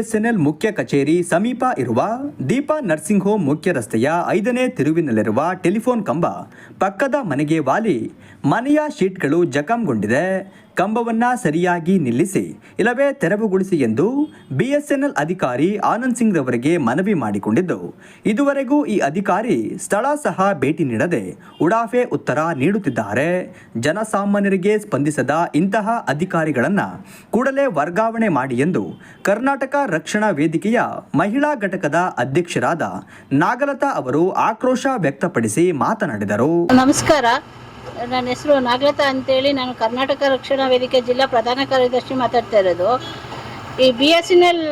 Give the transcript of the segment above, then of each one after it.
ಎಸ್ಎನ್ಎಲ್ ಮುಖ್ಯ ಕಚೇರಿ ಸಮೀಪ ಇರುವ ದೀಪಾ ನರ್ಸಿಂಗ್ ಹೋಮ್ ಮುಖ್ಯ ರಸ್ತೆಯ ಐದನೇ ತಿರುವಿನಲ್ಲಿರುವ ಟೆಲಿಫೋನ್ ಕಂಬ ಪಕ್ಕದ ಮನೆಗೆ ವಾಲಿ ಮನೆಯ ಶೀಟ್ಗಳು ಜಖಂಗೊಂಡಿದೆ. ಕಂಬವನ್ನ ಸರಿಯಾಗಿ ನಿಲ್ಲಿಸಿ, ಇಲ್ಲವೇ ತೆರವುಗೊಳಿಸಿ ಎಂದು ಬಿಎಸ್ಎನ್ಎಲ್ ಅಧಿಕಾರಿ ಆನಂದ್ ಸಿಂಗ್ ರವರಿಗೆ ಮನವಿ ಮಾಡಿಕೊಂಡಿದ್ದು, ಇದುವರೆಗೂ ಈ ಅಧಿಕಾರಿ ಸ್ಥಳ ಸಹ ಭೇಟಿ ನೀಡದೆ ಉಡಾಫೆ ಉತ್ತರ ನೀಡುತ್ತಿದ್ದಾರೆ. ಜನಸಾಮಾನ್ಯರಿಗೆ ಸ್ಪಂದಿಸದ ಇಂತಹ ಅಧಿಕಾರಿಗಳನ್ನ ಕೂಡಲೇ ವರ್ಗಾವಣೆ ಮಾಡಿ ಎಂದು ಕರ್ನಾಟಕ ರಕ್ಷಣಾ ವೇದಿಕೆಯ ಮಹಿಳಾ ಘಟಕದ ಅಧ್ಯಕ್ಷರಾದ ನಾಗಲತಾ ಅವರು ಆಕ್ರೋಶ ವ್ಯಕ್ತಪಡಿಸಿ ಮಾತನಾಡಿದರು. ನಮಸ್ಕಾರ. ನನ್ನ ಹೆಸರು ನಾಗಲತಾ ಅಂತೇಳಿ ನಾನು ಕರ್ನಾಟಕ ರಕ್ಷಣಾ ವೇದಿಕೆ ಜಿಲ್ಲಾ ಪ್ರಧಾನ ಕಾರ್ಯದರ್ಶಿ ಮಾತಾಡ್ತಾ ಇರೋದು. ಈ ಬಿ ಎಸ್ ಎನ್ ಎಲ್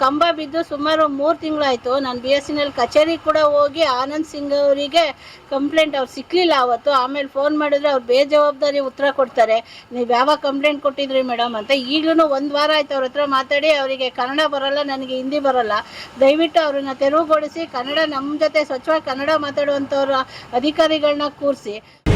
ಕಂಬ ಬಿದ್ದು ಸುಮಾರು ಮೂರು ತಿಂಗಳಾಯಿತು. ನಾನು ಬಿ ಎಸ್ ಎನ್ ಎಲ್ ಕಚೇರಿ ಕೂಡ ಹೋಗಿ ಆನಂದ್ ಸಿಂಗ್ ಅವರಿಗೆ ಕಂಪ್ಲೇಂಟ್ ಅವ್ರು ಸಿಕ್ಕಲಿಲ್ಲ ಅವತ್ತು. ಆಮೇಲೆ ಫೋನ್ ಮಾಡಿದ್ರೆ ಅವ್ರು ಬೇಜವಾಬ್ದಾರಿ ಉತ್ತರ ಕೊಡ್ತಾರೆ. ನೀವು ಯಾವಾಗ ಕಂಪ್ಲೇಂಟ್ ಕೊಟ್ಟಿದ್ರಿ ಮೇಡಮ್ ಅಂತ. ಈಗಲೂ ಒಂದು ವಾರ ಆಯ್ತು ಅವ್ರ ಹತ್ರ ಮಾತಾಡಿ, ಅವರಿಗೆ ಕನ್ನಡ ಬರಲ್ಲ, ನನಗೆ ಹಿಂದಿ ಬರಲ್ಲ. ದಯವಿಟ್ಟು ಅವ್ರನ್ನ ತೆರವುಗೊಳಿಸಿ, ಕನ್ನಡ ನಮ್ಮ ಜೊತೆ ಸ್ವಚ್ಛವಾಗಿ ಕನ್ನಡ ಮಾತಾಡುವಂಥವ್ರ ಅಧಿಕಾರಿಗಳನ್ನ ಕೂರಿಸಿ.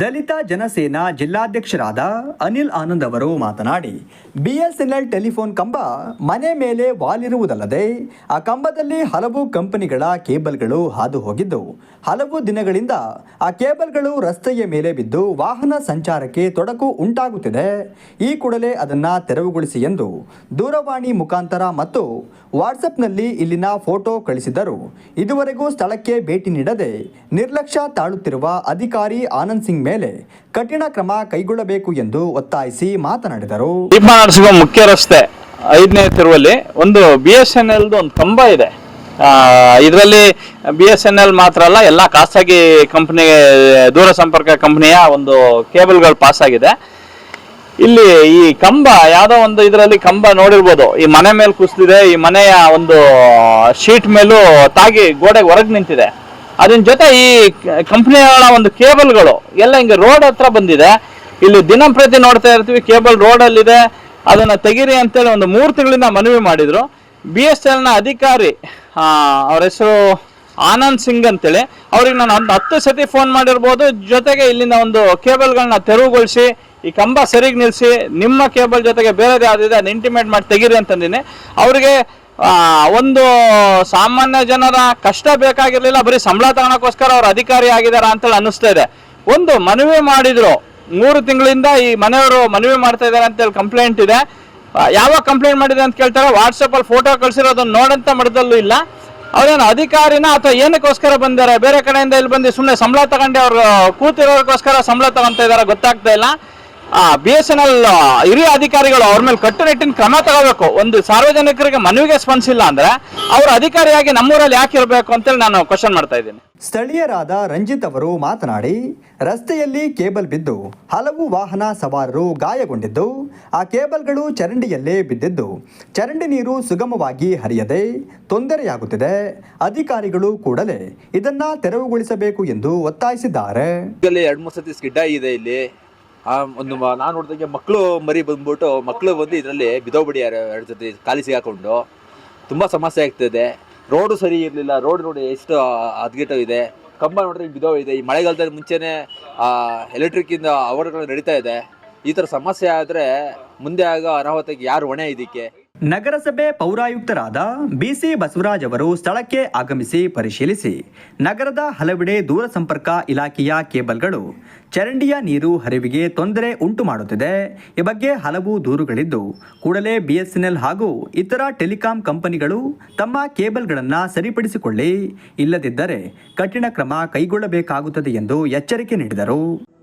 ದಲಿತ ಜನಸೇನಾ ಜಿಲ್ಲಾಧ್ಯಕ್ಷರಾದ ಅನಿಲ್ ಆನಂದ್ ಅವರು ಮಾತನಾಡಿ, ಬಿಎಸ್ಎನ್ಎಲ್ ಟೆಲಿಫೋನ್ ಕಂಬ ಮನೆ ಮೇಲೆ ವಾಲಿರುವುದಲ್ಲದೆ, ಆ ಕಂಬದಲ್ಲಿ ಹಲವು ಕಂಪನಿಗಳ ಕೇಬಲ್ಗಳು ಹಾದು ಹೋಗಿದ್ದು ಹಲವು ದಿನಗಳಿಂದ ಆ ಕೇಬಲ್ಗಳು ರಸ್ತೆಯ ಮೇಲೆ ಬಿದ್ದು ವಾಹನ ಸಂಚಾರಕ್ಕೆ ತೊಡಕು ಉಂಟಾಗುತ್ತಿದೆ. ಈ ಕೂಡಲೇ ಅದನ್ನು ತೆರವುಗೊಳಿಸಿ ಎಂದು ದೂರವಾಣಿ ಮುಖಾಂತರ ಮತ್ತು ವಾಟ್ಸಪ್ನಲ್ಲಿ ಇಲ್ಲಿನ ಫೋಟೋ ಕಳಿಸಿದ್ದರು. ಇದುವರೆಗೂ ಸ್ಥಳಕ್ಕೆ ಭೇಟಿ ನೀಡದೆ ನಿರ್ಲಕ್ಷ್ಯ ತಾಳುತ್ತಿರುವ ಅಧಿಕಾರಿ ಆನಂದ್ ಸಿಂಗ್ ಮೇಲೆ ಕಠಿಣ ಕ್ರಮ ಕೈಗೊಳ್ಳಬೇಕು ಎಂದು ಒತ್ತಾಯಿಸಿ ಮಾತನಾಡಿದರು. ದೀಪ ಮುಖ್ಯ ರಸ್ತೆ ಐದನೇ ತಿರುವಲ್ಲಿ ಒಂದು ಬಿ ಎಸ್ ಎನ್ ಎಲ್ದು ಒಂದು ಕಂಬ ಇದೆ. ಇದರಲ್ಲಿ ಬಿ ಎಸ್ ಎನ್ ಎಲ್ ಮಾತ್ರ ಅಲ್ಲ, ಎಲ್ಲ ಖಾಸಗಿ ಕಂಪ್ನಿ, ದೂರ ಸಂಪರ್ಕ ಕಂಪ್ನಿಯ ಒಂದು ಕೇಬಲ್ಗಳು ಪಾಸ್ ಆಗಿದೆ ಇಲ್ಲಿ ಈ ಕಂಬ, ಯಾವುದೋ ಒಂದು ಇದರಲ್ಲಿ ಕಂಬ ನೋಡಿರ್ಬೋದು. ಈ ಮನೆ ಮೇಲೆ ಕುಸಿದಿದೆ, ಈ ಮನೆಯ ಒಂದು ಶೀಟ್ ಮೇಲೂ ತಾಗಿ ಗೋಡೆಗೆ ಹೊರಗೆ ನಿಂತಿದೆ. ಅದ್ರ ಜೊತೆ ಈ ಕಂಪ್ನಿಗಳ ಒಂದು ಕೇಬಲ್ಗಳು, ಎಲ್ಲ ಹಿಂಗೆ ರೋಡ್ ಹತ್ರ ಬಂದಿದೆ. ಇಲ್ಲಿ ದಿನಂಪ್ರತಿ ನೋಡ್ತಾ ಇರ್ತೀವಿ, ಕೇಬಲ್ ರೋಡಲ್ಲಿದೆ. ಅದನ್ನ ತೆಗೀರಿ ಅಂತೇಳಿ ಒಂದು ಮೂರು ತಿಂಗಳಿಂದ ಮನವಿ ಮಾಡಿದ್ರು. ಬಿ ಎಸ್ ಎಲ್ನ ಅಧಿಕಾರಿ ಅವ್ರ ಹೆಸರು ಆನಂದ್ ಸಿಂಗ್ ಅಂತೇಳಿ, ಅವ್ರಿಗೆ ನಾನು ಒಂದು ಹತ್ತು ಸತಿ ಫೋನ್ ಮಾಡಿರ್ಬೋದು. ಜೊತೆಗೆ ಇಲ್ಲಿಂದ ಒಂದು ಕೇಬಲ್ಗಳನ್ನ ತೆರವುಗೊಳಿಸಿ, ಈ ಕಂಬ ಸರಿಗೆ ನಿಲ್ಲಿಸಿ ನಿಮ್ಮ ಕೇಬಲ್ ಜೊತೆಗೆ ಬೇರೆದು ಯಾವ್ದಿದೆ ಅದನ್ನ ಇಂಟಿಮೇಟ್ ಮಾಡಿ ತೆಗೀರಿ ಅಂತಂದಿನಿ ಅವರಿಗೆ ಒಂದು ಸಾಮಾನ್ಯ ಜನರ ಕಷ್ಟ ಬೇಕಾಗಿರ್ಲಿಲ್ಲ, ಬರೀ ಸಂಬಳ ತಗೋಣಕ್ಕೋಸ್ಕರ ಅವ್ರು ಅಧಿಕಾರಿ ಆಗಿದ್ದಾರೆ ಅಂತೇಳಿ ಅನ್ನಿಸ್ತಾ ಇದೆ. ಒಂದು ಮನವಿ ಮಾಡಿದ್ರು, ಮೂರು ತಿಂಗಳಿಂದ ಈ ಮನೆಯವರು ಮನವಿ ಮಾಡ್ತಾ ಇದಾರೆ ಅಂತೇಳಿ ಕಂಪ್ಲೇಂಟ್ ಇದೆ. ಯಾವಾಗ ಕಂಪ್ಲೇಂಟ್ ಮಾಡಿದೆ ಅಂತ ಕೇಳ್ತಾರೆ ವಾಟ್ಸಪ್ ಅಲ್ಲಿ ಫೋಟೋ ಕಳ್ಸಿರೋದನ್ನ ನೋಡಂತ ಮಡದಲ್ಲೂ ಇಲ್ಲ. ಅವ್ರೇನು ಅಧಿಕಾರಿನ ಅಥವಾ ಏನಕ್ಕೋಸ್ಕರ ಬಂದಿದ್ದಾರೆ? ಬೇರೆ ಕಡೆಯಿಂದ ಇಲ್ಲಿ ಬಂದು ಸುಮ್ಮನೆ ಸಂಬಳ ತಗೊಂಡೆ ಅವ್ರು ಕೂತಿರೋದಕ್ಕೋಸ್ಕರ ಸಂಬಳ ತಗೊಂತ ಇದ್ದಾರೆ ಗೊತ್ತಾಗ್ತಾ ಇಲ್ಲ. ಬಿ ಎಸ್ ಎನ್ ಎಲ್ ಹಿರಿಯ ಅಧಿಕಾರಿಗಳು ಅವ್ರ ಮೇಲೆ ಕಟ್ಟುನಿಟ್ಟಿನ ಕ್ರಮ ತಗೋಬೇಕು. ಒಂದು ಸಾರ್ವಜನಿಕರಿಗೆ ಮನವಿಗೆ ಸ್ಪಂದಿಸಿಲ್ಲ ಅಂದ್ರೆ ಅವ್ರ ಅಧಿಕಾರಿಯಾಗಿ ನಮ್ಮೂರಲ್ಲಿ ಯಾಕೆ ಇರಬೇಕು ಅಂತೇಳಿ ನಾನು ಕ್ವಶನ್ ಮಾಡ್ತಾ ಇದ್ದೀನಿ. ಸ್ಥಳೀಯರಾದ ರಂಜಿತ್ ಅವರು ಮಾತನಾಡಿ ರಸ್ತೆಯಲ್ಲಿ ಕೇಬಲ್ ಬಿದ್ದು ಹಲವು ವಾಹನ ಸವಾರರು ಗಾಯಗೊಂಡಿದ್ದು ಆ ಕೇಬಲ್ಗಳು ಚರಂಡಿಯಲ್ಲೇ ಬಿದ್ದಿದ್ದು ಚರಂಡಿ ನೀರು ಸುಗಮವಾಗಿ ಹರಿಯದೆ ತೊಂದರೆಯಾಗುತ್ತಿದೆ. ಅಧಿಕಾರಿಗಳು ಕೂಡಲೇ ಇದನ್ನ ತೆರವುಗೊಳಿಸಬೇಕು ಎಂದು ಒತ್ತಾಯಿಸಿದ್ದಾರೆ. ಇಲ್ಲಿ ಎರಡು ಮೂರು ಸತಿ ಸ್ಕಿಡ್ಡ ಇದೆ ಇಲ್ಲಿ. ಆ, ಒಂದು ನಾನು ನೋಡ್ದಂಗೆ ಮಕ್ಕಳು ಮರಿ ಬಂದ್ಬಿಟ್ಟು ಮಕ್ಕಳು ಬಂದು ಇದರಲ್ಲಿ ಬಿದೋಗ್ಬಿಡಿಯಾರೆ ಎರಡು ಜೊತೆ ಖಾಲಿ ಸಿಗಾಕೊಂಡು. ತುಂಬಾ ಸಮಸ್ಯೆ ಆಗ್ತಿದೆ. ರೋಡು ಸರಿ ಇರಲಿಲ್ಲ. ರೋಡ್ ನೋಡಿ ಎಷ್ಟು ಹದ್ಗೆಟ್ಟು ಇದೆ. ಕಂಬ ನೋಡಿದ್ರೆ ಬಿದೋ ಇದೆ. ಈ ಮಳೆಗಾಲದಲ್ಲಿ ಎಲೆಕ್ಟ್ರಿಕ್ ಇಂದ ಅವರ್ಗಳು ನಡೀತಾ ಇದೆ. ಈ ತರ ಸಮಸ್ಯೆ ಆದರೆ ಮುಂದೆ ಆಗೋ ಅನಾಹುತಕ್ಕೆ ಯಾರು ಹೊಣೆ ಇದಕ್ಕೆ? ನಗರಸಭೆ ಪೌರಾಯುಕ್ತರಾದ ಬಿಸಿ ಬಸವರಾಜ್ ಅವರು ಸ್ಥಳಕ್ಕೆ ಆಗಮಿಸಿ ಪರಿಶೀಲಿಸಿ. ನಗರದ ಹಲವೆಡೆ ದೂರಸಂಪರ್ಕ ಇಲಾಖೆಯ ಕೇಬಲ್ಗಳು ಚರಂಡಿಯ ನೀರು ಹರಿವಿಗೆ ತೊಂದರೆ ಉಂಟು ಮಾಡುತ್ತಿದೆ. ಈ ಬಗ್ಗೆ ಹಲವು ದೂರುಗಳಿದ್ದು, ಕೂಡಲೇ ಬಿಎಸ್ಎನ್ಎಲ್ ಹಾಗೂ ಇತರ ಟೆಲಿಕಾಂ ಕಂಪನಿಗಳು ತಮ್ಮ ಕೇಬಲ್ಗಳನ್ನು ಸರಿಪಡಿಸಿಕೊಳ್ಳಿ. ಇಲ್ಲದಿದ್ದರೆ ಕಠಿಣ ಕ್ರಮ ಕೈಗೊಳ್ಳಬೇಕಾಗುತ್ತದೆ ಎಂದು ಎಚ್ಚರಿಕೆ ನೀಡಿದರು.